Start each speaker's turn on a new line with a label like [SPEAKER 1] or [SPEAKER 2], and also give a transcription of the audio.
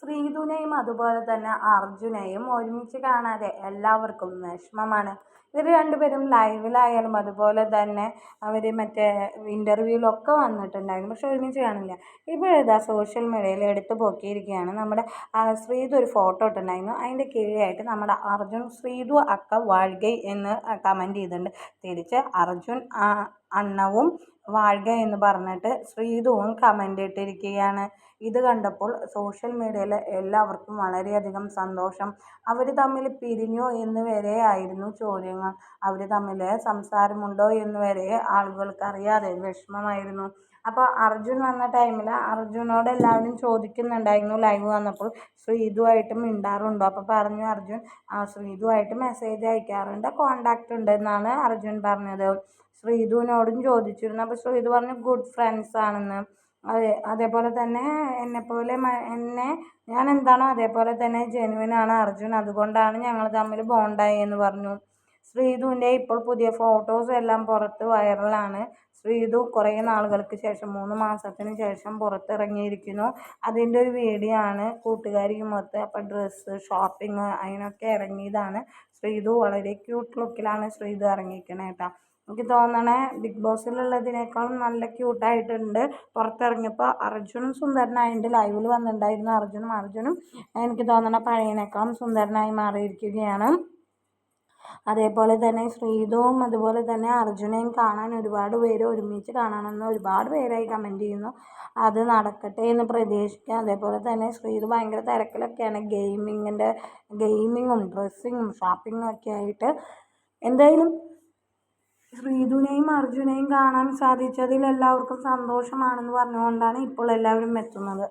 [SPEAKER 1] ശ്രീധുനെയും അതുപോലെ തന്നെ അർജുനെയും ഒരുമിച്ച് കാണാതെ എല്ലാവർക്കും വിഷമമാണ്. ഇവർ രണ്ടുപേരും ലൈവിലായാലും അതുപോലെ തന്നെ അവർ മറ്റേ ഇന്റർവ്യൂവിലൊക്കെ വന്നിട്ടുണ്ടായിരുന്നു. പക്ഷെ ഒരുമിച്ച് കാണില്ല. ഇപ്പോഴിതാ സോഷ്യൽ മീഡിയയിൽ എടുത്തു പൊക്കിയിരിക്കുകയാണ്. നമ്മുടെ ശ്രീതു ഒരു ഫോട്ടോ ഇട്ടുണ്ടായിരുന്നു അതിന്റെ കീഴെയായിട്ട് നമ്മുടെ അർജുൻ ശ്രീതു അക്ക വാഴ്കൈ എന്ന് കമന്റ് ചെയ്തിട്ടുണ്ട്. തിരിച്ച് അർജുൻ അണ്ണവും വാഴ്ക എന്ന് പറഞ്ഞിട്ട് ശ്രീധുവും കമന്റ് ഇട്ടിരിക്കുകയാണ്. ഇത് കണ്ടപ്പോൾ സോഷ്യൽ മീഡിയയിൽ എല്ലാവർക്കും വളരെയധികം സന്തോഷം. അവർ തമ്മിൽ പിരിഞ്ഞോ എന്ന് വരെ ആയിരുന്നു ചോദ്യങ്ങൾ. അവർ തമ്മിൽ സംസാരമുണ്ടോ എന്ന് വരെ ആളുകൾക്ക് അറിയാതെ വിഷമമായിരുന്നു. അപ്പോൾ അർജുൻ വന്ന ടൈമിൽ അർജുനോട് എല്ലാവരും ചോദിക്കുന്നുണ്ടായിരുന്നു ലൈവ് വന്നപ്പോൾ. ശ്രീധുവായിട്ട് മിണ്ടാറുണ്ടോ? അപ്പോൾ പറഞ്ഞു അർജുൻ ആ ശ്രീധുവായിട്ട് മെസ്സേജ് അയക്കാറുണ്ട് കോണ്ടാക്റ്റ് ഉണ്ട് എന്നാണ് അർജുൻ പറഞ്ഞത്. ശ്രീതുവിനോടും ചോദിച്ചിരുന്നു. അപ്പോൾ ശ്രീതു പറഞ്ഞു ഗുഡ് ഫ്രണ്ട്സ് ആണെന്ന്. അതെ അതേപോലെ തന്നെ എന്നെപ്പോലെ എന്നെ ഞാൻ എന്താണോ അതേപോലെ തന്നെ ജെനുവിനാണ് അർജുൻ. അതുകൊണ്ടാണ് ഞങ്ങൾ തമ്മിൽ ബോണ്ടായി എന്ന് പറഞ്ഞു. ശ്രീധുവിന്റെ ഇപ്പോൾ പുതിയ ഫോട്ടോസ് എല്ലാം പുറത്ത് വൈറലാണ്. ശ്രീധു കുറേ നാളുകൾക്ക് ശേഷം മൂന്ന് മാസത്തിന് ശേഷം പുറത്തിറങ്ങിയിരിക്കുന്നു. അതിന്റെ ഒരു വീഡിയോ ആണ് കൂട്ടുകാരിയുമൊത്ത് അപ്പോൾ ഡ്രസ്സ് ഷോപ്പിംഗ് അതിനൊക്കെ ഇറങ്ങിയതാണ്. ശ്രീധു വളരെ ക്യൂട്ട് ലുക്കിലാണ് ശ്രീധു ഇറങ്ങിയിരിക്കുന്നത് കേട്ടോ. എനിക്ക് തോന്നണേ ബിഗ് ബോസിലുള്ളതിനേക്കാളും നല്ല ക്യൂട്ടായിട്ടുണ്ട് പുറത്തിറങ്ങിയപ്പോൾ അർജുനും സുന്ദരനായിട്ട് ലൈവിൽ വന്നിട്ടുണ്ടായിരുന്നു. അർജുനും അർജുനും എനിക്ക് തോന്നണ പഴയനേക്കാളും സുന്ദരനായി മാറിയിരിക്കുകയാണ്. അതേപോലെ തന്നെ ശ്രീതവും അതുപോലെ തന്നെ അർജുനയും കാണാൻ ഒരുപാട് പേര് ഒരുമിച്ച് കാണണമെന്ന് ഒരുപാട് പേരായി കമന്റ് ചെയ്യുന്നു. അത് നടക്കട്ടെ എന്ന് പ്രതീക്ഷിക്കാം. അതേപോലെ തന്നെ ശ്രീത് ഭയങ്കര തിരക്കിലൊക്കെയാണ്. ഗെയിമിങ്ങിന്റെ ഗെയിമിങ്ങും ഡ്രസ്സിങ്ങും ഷോപ്പിങ്ങും ഒക്കെ ആയിട്ട്. എന്തായാലും ശ്രീധുവിനെയും അർജുനെയും കാണാൻ സാധിച്ചതിൽ എല്ലാവർക്കും സന്തോഷമാണെന്ന് പറഞ്ഞുകൊണ്ടാണ് ഇപ്പോൾ എല്ലാവരും എത്തുന്നത്.